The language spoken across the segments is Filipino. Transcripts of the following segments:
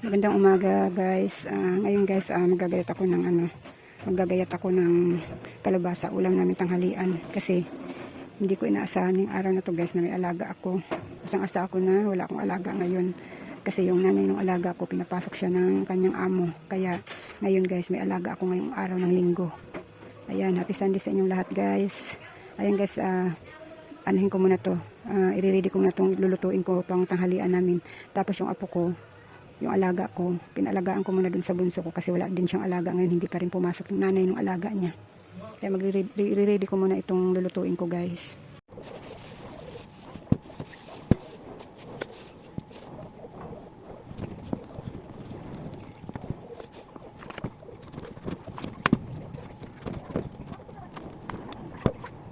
Magandang umaga guys. Ah, ngayon guys, ah, magagayat ako ng ano, magagayat ako ng kalabasa ulam namin tanghalian kasi hindi ko inaasahan yung araw na to guys na may alaga ako. Isang asa ako na wala akong alaga ngayon kasi yung nanay ng alaga ko pinapasok siya ng kanyang amo. Kaya ngayon guys may alaga ako ngayong araw ng linggo. Ayan, happy Sunday sa inyong lahat guys. Ayan guys, ah, anuhin ko muna to. Uh, i-ready ko muna itong lulutuin ko pang tanghalian namin. Tapos yung apo ko, yung alaga ko, pinalagaan ko muna dun sa bunso ko kasi wala din siyang alaga ngayon, hindi pa rin pumasok yung nanay ng alaga niya. Kaya magre-ready ko muna itong lulutuin ko guys.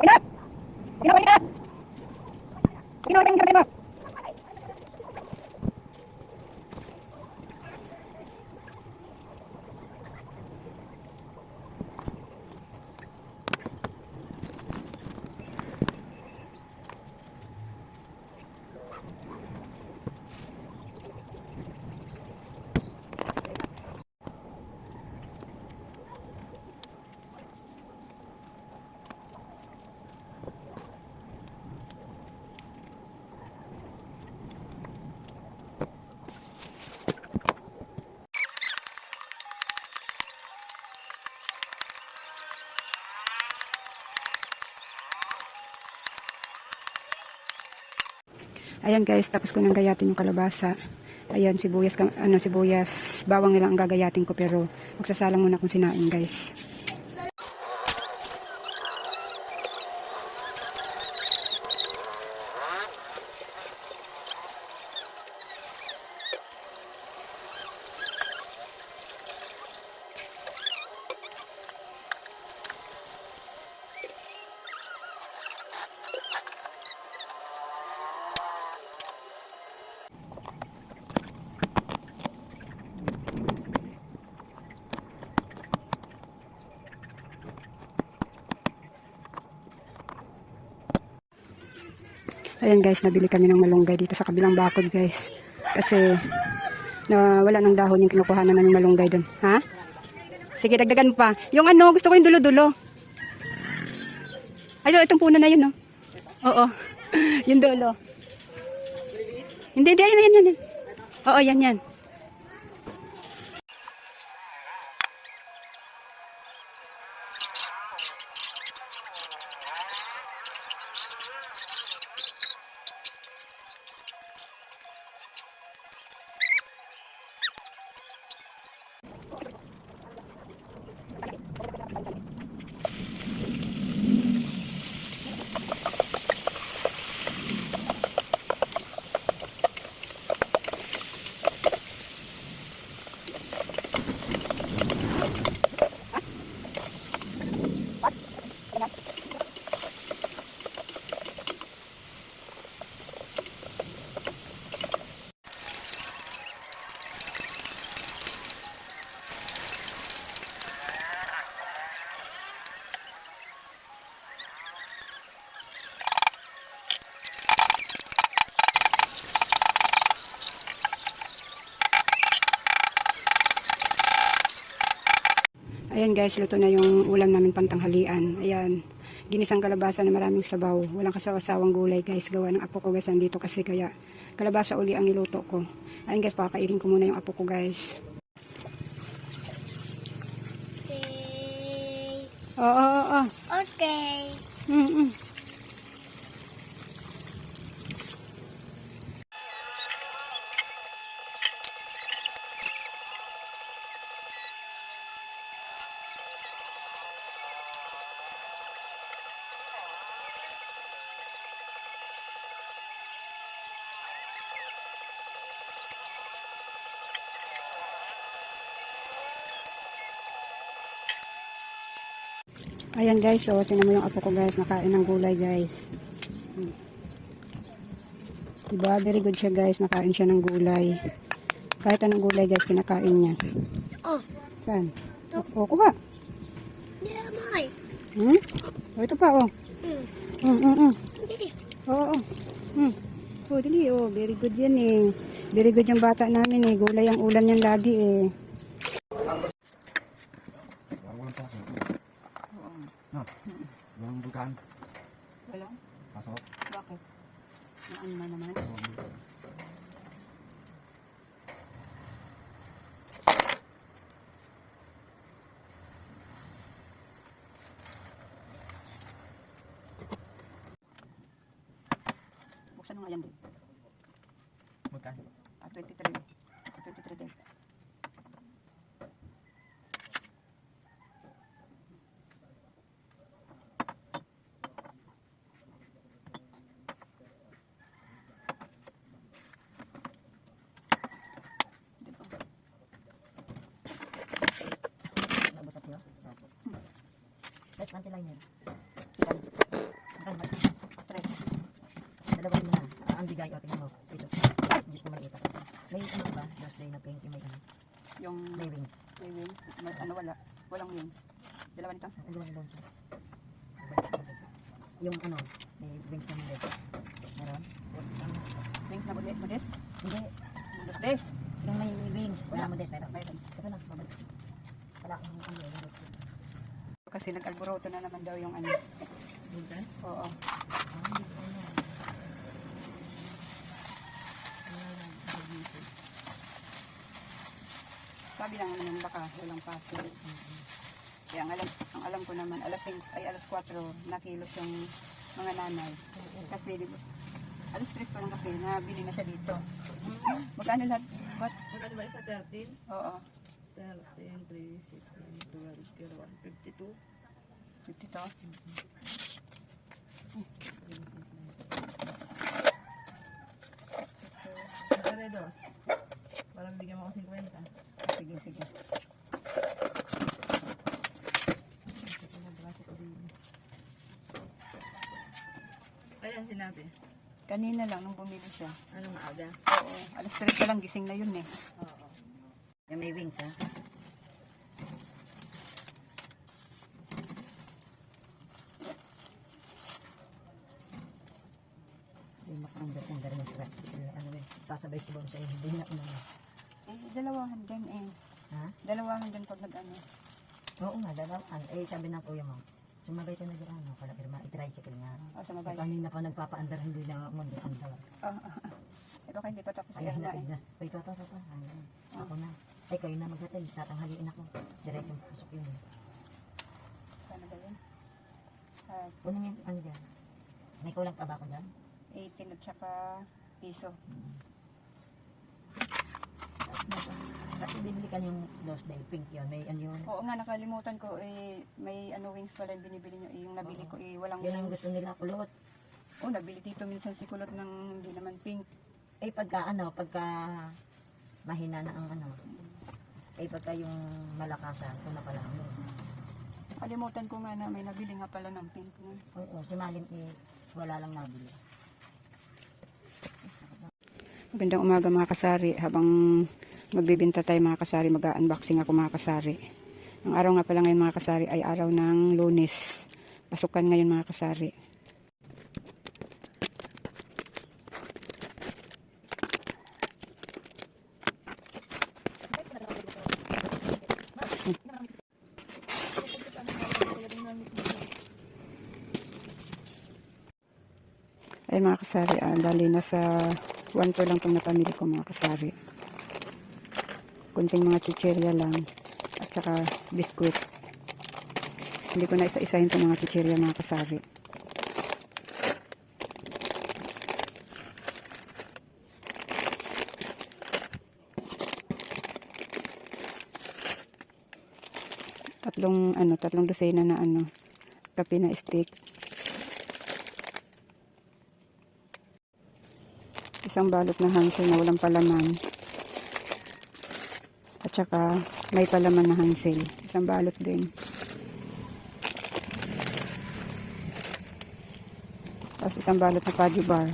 Pinap! Pinap! Pinap! Pinap! Pinap! Pinap! Ayan guys, tapos ko nang gayatin yung kalabasa. Ayan, sibuyas, ano, sibuyas, bawang nilang ang gagayatin ko pero magsasalang muna kung sinain guys. Ayan guys, nabili kami ng malunggay dito sa kabilang bakod guys. Kasi na wala nang dahon yung kinukuha na namin malunggay doon. Ha? Sige, dagdagan mo pa. Yung ano, gusto ko yung dulo-dulo. Ay, itong puno na yun, no? Oo. yung dulo. Hindi, hindi, yan, yan. yan. Oo, yan, yan. Ayan guys, luto na yung ulam namin pantanghalian. Ayan, ginisang kalabasa na maraming sabaw. Walang kasawasawang gulay guys. Gawa ng apo ko guys nandito kasi kaya kalabasa uli ang niluto ko. Ayan guys, pakakainin ko muna yung apo ko guys. Okay. Oo, oo, oo. Okay. Mm -mm. Ayan guys, so tinan mo yung apo ko guys, nakain ng gulay guys. Diba, very good siya guys, nakain siya ng gulay. Kahit anong gulay guys, kinakain niya. Oh, Saan? O, kuha. yeah, my. Hmm? O, ito pa, oh. Mm. Mm, mm, mm. Oo. Hmm. Oh, dali, oh. Very good yan eh. Very good yung bata namin eh. Gulay ang ulam niyan lagi eh. Akin. No. Walang bukan. Wala? Pasok. Bakit? Naan na naman? Buksan mo nga yan din. Bukan. Ah, 23. Ah, 23 din. Di ba? Labos at iyo? Panty liner. Ang mas. Tres. Dalawa mo na. Ah, ang bigay. O, tingnan mo. Ito. Diyos naman ito. May ano ba? Last day na pink. Yung may ano. Yung May wings. may wings. May, ano wala? Walang wings. Dalawa nito? Ang ibon siya. Yung ano. May wings na mali. Meron? Wings na modest? Modest? Hindi. Modest? Yung may wings. Wala. Na modest. Meron. Mayroon. Ito na. Babalik. Wala akong ano. Meron. Kasi nag-alboroto na naman daw yung ano. Bulkan? Oo. Sabi lang naman baka walang pasok. Kaya ang alam, ang alam ko naman, alas 5, ay alas 4, nakilos yung mga nanay. Kasi, di ba, alas 3 pa lang kasi, nabili na siya dito. Magkano lahat? What? Magkano ba isa 13? Oo, 13, 3, 6, 9, 12, pero 52. 52. Magkano dos? Parang bigyan mo ako 50. Sige, sige. Ayan sinabi. Kanina lang nung bumili siya. Anong maaga? Oo, alas 3 pa lang, gising na yun eh. Oo. Yung may wings ha. Yung makaandar ang garing scratch. Eh, Ano eh, sasabay si sa'yo. Hindi na ano. Eh, dalawahan din eh. Ha? Dalawahan din pag nag-ano. Oo nga, dalawang. Eh, sabi ng kuya mo, sumabay ka na dyan, ano, pala irma, i-tricycle nga. O, Eh, sumabay. kanina pa nagpapaandar, hindi na mundo andar. Ah, ah, ah. Ito kayo, hindi pa tapos yan na eh. na. Uy, papa, papa. Ayun. Ako na. Ay, kayo na maghatid. Tatanghaliin ako. Diretso pasok yun. Sana ba yun? Ah, Unang yung, ano dyan? May kulang pa ba ako dyan? 18 at saka piso. Kasi bibili ka yung lost day pink yun. May ano yun. Oo nga, nakalimutan ko eh, may ano wings pala yung binibili nyo. Eh, yung nabili ko eh, walang Yun ang wings. gusto nila kulot. Oo, nabili dito minsan si kulot ng hindi naman pink. Eh, pagka ano, pagka mahina na ang ano. Eh, pagka yung malakasan, ito na pala. Ano. Kalimutan ko nga na may nabili nga pala ng pink na. Oo, si Malim eh, wala lang nabili. Magandang umaga mga kasari. Habang magbibinta tayo mga kasari, mag-unboxing ako mga kasari. Ang araw nga pala ngayon mga kasari ay araw ng lunes. Pasukan ngayon mga kasari. Ay mga kasari, ah, bali nasa 1 to lang itong napamili ko mga kasari. Kunting mga chichirya lang at saka biskuit. Hindi ko na isa-isahin itong mga chichirya mga kasari. Tatlong ano, tatlong dosena na ano, kape na stick. Isang balot na hansel na walang palaman. At saka may palaman na hansel. Isang balot din. Tapos isang balot na Pagi bar.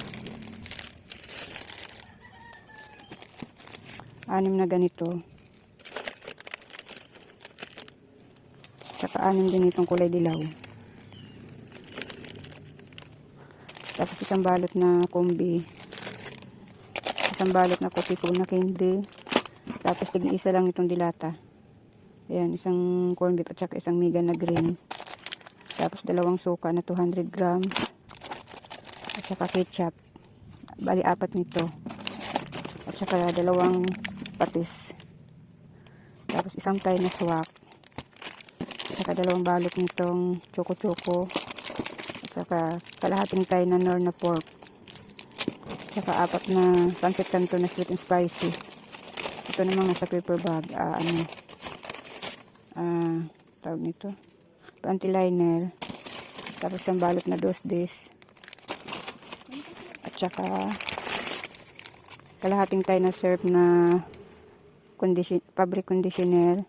Anim na ganito. Tsaka anim din itong kulay dilaw. Tapos isang balot na kombi isang balot na coffee ko na candy. Tapos tiging isa lang itong dilata. Ayan, isang corn beef at saka isang mega na green. Tapos dalawang suka na 200 grams. At saka ketchup. Bali, apat nito. At saka dalawang patis. Tapos isang tayo na swak. At saka dalawang balot nitong choco-choco. At saka kalahating tayo na nor na pork. At saka apat na pancit canton na sweet and spicy. Ito namang nasa paper bag. Ah, ano. Ah, tawag nito. Panty liner. Tapos isang balot na dos dis. At saka kalahating tayo na syrup na condition, fabric conditioner.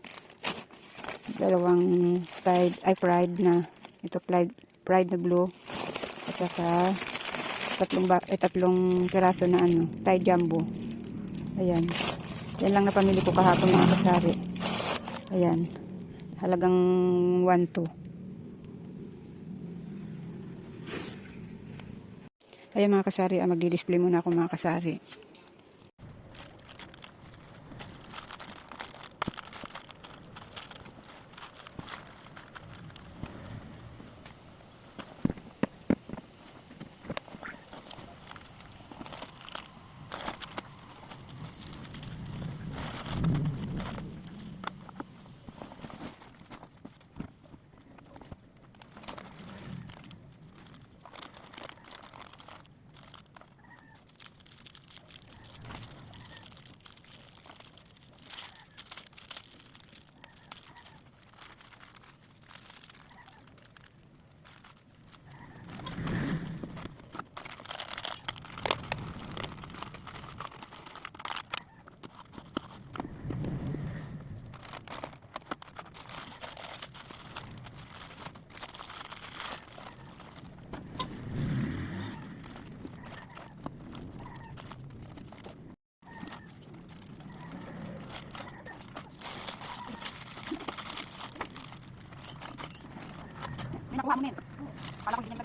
Dalawang fried, ay fried na. Ito fried, fried na blue. At saka tatlong, ba, eh, tatlong piraso na ano, Thai jumbo. Ayan. Yan lang na pamili ko kahapon mga kasari. Ayan. Halagang 1-2. Ayan mga kasari, ah, magdi-display muna ako mga kasari. May nakuha mo na yun. Kala ko hindi na ilagay doon eh. Ah,